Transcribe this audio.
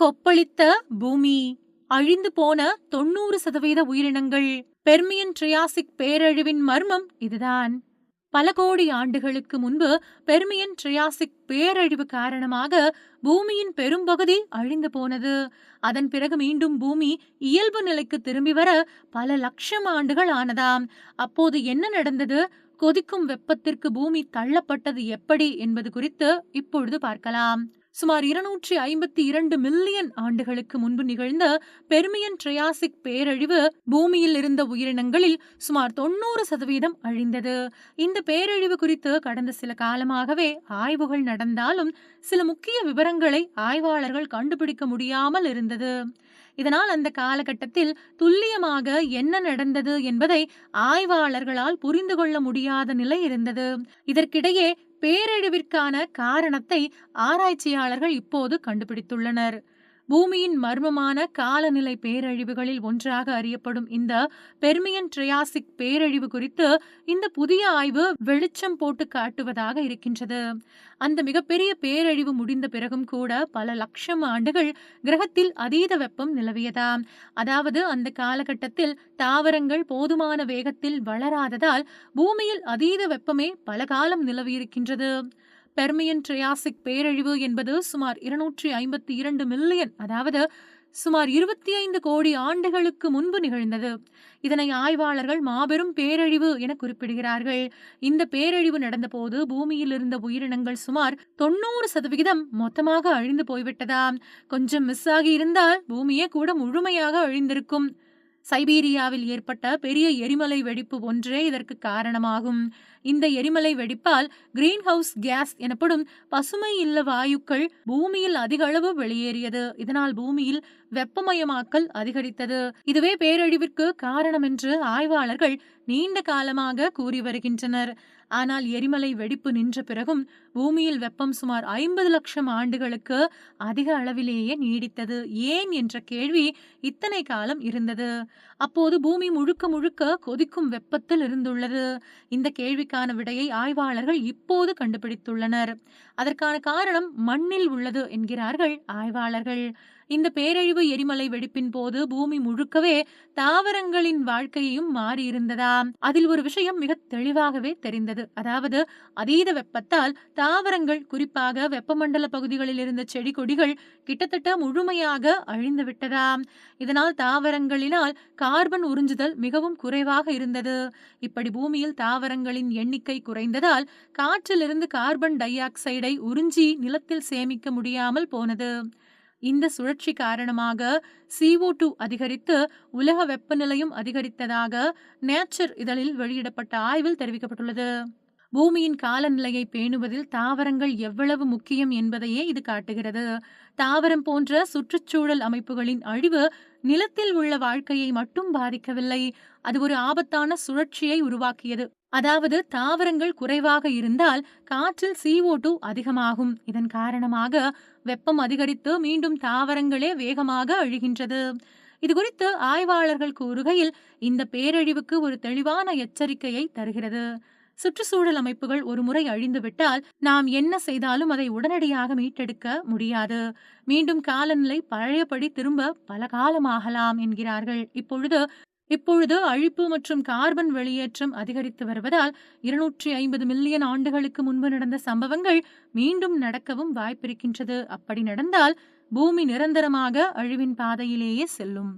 கொப்பளித்த பூமி. அழிந்து போன தொண்ணூறு சதவீத உயிரினங்கள். பெர்மியன் ட்ரியாசிக் பேரழிவின் மர்மம் இதுதான். பல கோடி ஆண்டுகளுக்கு முன்பு பெர்மியன் ட்ரியாசிக் பேரழிவு காரணமாக பூமியின் பெரும்பகுதி அழிந்து போனது. அதன் பிறகு மீண்டும் பூமி இயல்பு நிலைக்கு திரும்பி வர பல லட்சம் ஆண்டுகள் ஆனதாம். அப்போது என்ன நடந்தது? கொதிக்கும் வெப்பத்திற்கு பூமி தள்ளப்பட்டது எப்படி என்பது குறித்து இப்பொழுது பார்க்கலாம். சுமார் இருநூற்றி ஐம்பத்தி இரண்டு மில்லியன் ஆண்டுகளுக்கு முன்பு நிகழ்ந்த பெர்மியன் ட்ரையாசிக் பேரழிவு பூமியில் இருந்த உயிரினங்களில் சுமார் தொண்ணூறு சதவீதம் அழிந்தது. இந்த பேரழிவு குறித்து கடந்த சில காலமாகவே ஆய்வுகள் நடந்தாலும் சில முக்கிய விவரங்களை ஆய்வாளர்கள் கண்டுபிடிக்க முடியாமல் இருந்தது. இதனால் அந்த காலகட்டத்தில் துல்லியமாக என்ன நடந்தது என்பதை ஆய்வாளர்களால் புரிந்து கொள்ள முடியாத நிலை இருந்தது. இதற்கிடையே பேரழிவிற்கான காரணத்தை ஆராய்ச்சியாளர்கள் இப்போது கண்டுபிடித்துள்ளனர். பூமியின் மர்மமான காலநிலை பேரழிவுகளில் ஒன்றாக அறியப்படும் இந்த பெர்மியன் ட்ரையாசிக் பேரழிவு குறித்து இந்த புதிய ஆய்வு வெளிச்சம் போட்டு காட்டுவதாக இருக்கின்றது. அந்த மிகப்பெரிய பேரழிவு முடிந்த பிறகும் கூட பல லட்சம் ஆண்டுகள் கிரகத்தில் அதீத வெப்பம் நிலவியதாம் அதாவது அந்த காலகட்டத்தில் தாவரங்கள் போதுமான வேகத்தில் வளராததால் பூமியில் அதீத வெப்பமே பல காலம் நிலவியிருக்கின்றது. பெர்மியன் ட்ரையாசிக் பேரழிவு என்பது சுமார் இருநூற்றி ஐம்பத்தி இரண்டு மில்லியன் அதாவது சுமார் இருபத்தி ஐந்து கோடி ஆண்டுகளுக்கு முன்பு நிகழ்ந்தது. இதனை ஆய்வாளர்கள் மாபெரும் பேரழிவு என குறிப்பிடுகிறார்கள். இந்த பேரழிவு நடந்தபோது பூமியில் இருந்த உயிரினங்கள் சுமார் தொண்ணூறு சதவிகிதம் மொத்தமாக அழிந்து போய்விட்டதாம் கொஞ்சம் மிஸ் ஆகி இருந்தால் பூமியே கூட முழுமையாக அழிந்திருக்கும். சைபீரியாவில் ஏற்பட்ட பெரிய எரிமலை வெடிப்பு ஒன்றே இதற்கு காரணமாகும். இந்த எரிமலை வெடிப்பால் கிரீன் ஹவுஸ் கேஸ் எனப்படும் பசுமை இல்ல வாயுக்கள் பூமியில் அதிக அளவு வெளியேறியது. இதனால் பூமியில் வெப்பமயமாக்கல் அதிகரித்தது. இதுவே பேரழிவிற்கு காரணம் என்று ஆய்வாளர்கள் நீண்ட காலமாக கூறி வருகின்றனர். ஆனால் எரிமலை வெடிப்பு நின்ற பிறகும் பூமியில் வெப்பம் சுமார் ஐம்பது லட்சம் ஆண்டுகளுக்கு அதிக அளவிலேயே நீடித்தது. ஏன் என்ற கேள்வி இத்தனை காலம் இருந்தது. அப்போது பூமி முழுக்க முழுக்க கொதிக்கும் வெப்பத்தில் இருந்துள்ளது இந்த கேள்வி கேள்விக்கான விடையை ஆய்வாளர்கள் இப்போது கண்டுபிடித்துள்ளனர். அதற்கான காரணம் மண்ணில் உள்ளது என்கிறார்கள் ஆய்வாளர்கள். இந்த பேரழிவு எரிமலை வெடிப்பின் போது பூமி முழுக்கவே தாவரங்களின் வாழ்க்கையையும் மாறியிருந்ததாம் அதில் ஒரு விஷயம் மிக தெளிவாகவே தெரிந்தது. அதாவது அதீத வெப்பத்தால் தாவரங்கள் குறிப்பாக வெப்பமண்டல பகுதிகளில் இருந்த செடி கொடிகள் கிட்டத்தட்ட முழுமையாக அழிந்து விட்டதாம் இதனால் தாவரங்களினால் கார்பன் உறிஞ்சுதல் மிகவும் குறைவாக இருந்தது. இப்படி பூமியில் தாவரங்களின் எண்ணிக்கை குறைந்ததால் காற்றிலிருந்து கார்பன் டை ஆக்சைடை உறிஞ்சி நிலத்தில் சேமிக்க முடியாமல் போனது. இந்த சுழற்சி காரணமாக சிஓ டூ அதிகரித்து உலக வெப்பநிலையும் அதிகரித்ததாக நேச்சர் இதழில் வெளியிடப்பட்ட ஆய்வில் தெரிவிக்கப்பட்டுள்ளது. பூமியின் காலநிலையை பேணுவதில் தாவரங்கள் எவ்வளவு முக்கியம் என்பதையே இது காட்டுகிறது. தாவரம் போன்ற சுற்றுச்சூழல் அமைப்புகளின் அழிவு நிலத்தில் உள்ள வாழ்க்கையை மட்டும் பாதிக்கவில்லை. அது ஒரு ஆபத்தான சுழற்சியை உருவாக்கியது. அதாவது தாவரங்கள் குறைவாக இருந்தால் காற்றில் சிஓ டூ அதிகமாகும். இதன் காரணமாக வெப்பம் அதிகரித்து மீண்டும் தாவரங்களே வேகமாக அழிகின்றது. இது குறித்து ஆய்வாளர்கள் கூறுகையில் இந்த பேரழிவுக்கு ஒரு தெளிவான எச்சரிக்கையை தருகிறது. சுற்றுச்சூழல் அமைப்புகள் ஒரு முறை அழிந்துவிட்டால் நாம் என்ன செய்தாலும் அதை உடனடியாக மீட்டெடுக்க முடியாது. மீண்டும் காலநிலை பழையபடி திரும்ப பல காலமாகலாம் என்கிறார்கள். இப்பொழுது இப்பொழுது அழிப்பு மற்றும் கார்பன் வெளியேற்றம் அதிகரித்து வருவதால் இருநூற்றி ஐம்பது மில்லியன் ஆண்டுகளுக்கு முன்பு நடந்த சம்பவங்கள் மீண்டும் நடக்கவும் வாய்ப்பிருக்கின்றது. அப்படி நடந்தால் பூமி நிரந்தரமாக அழிவின் பாதையிலேயே செல்லும்.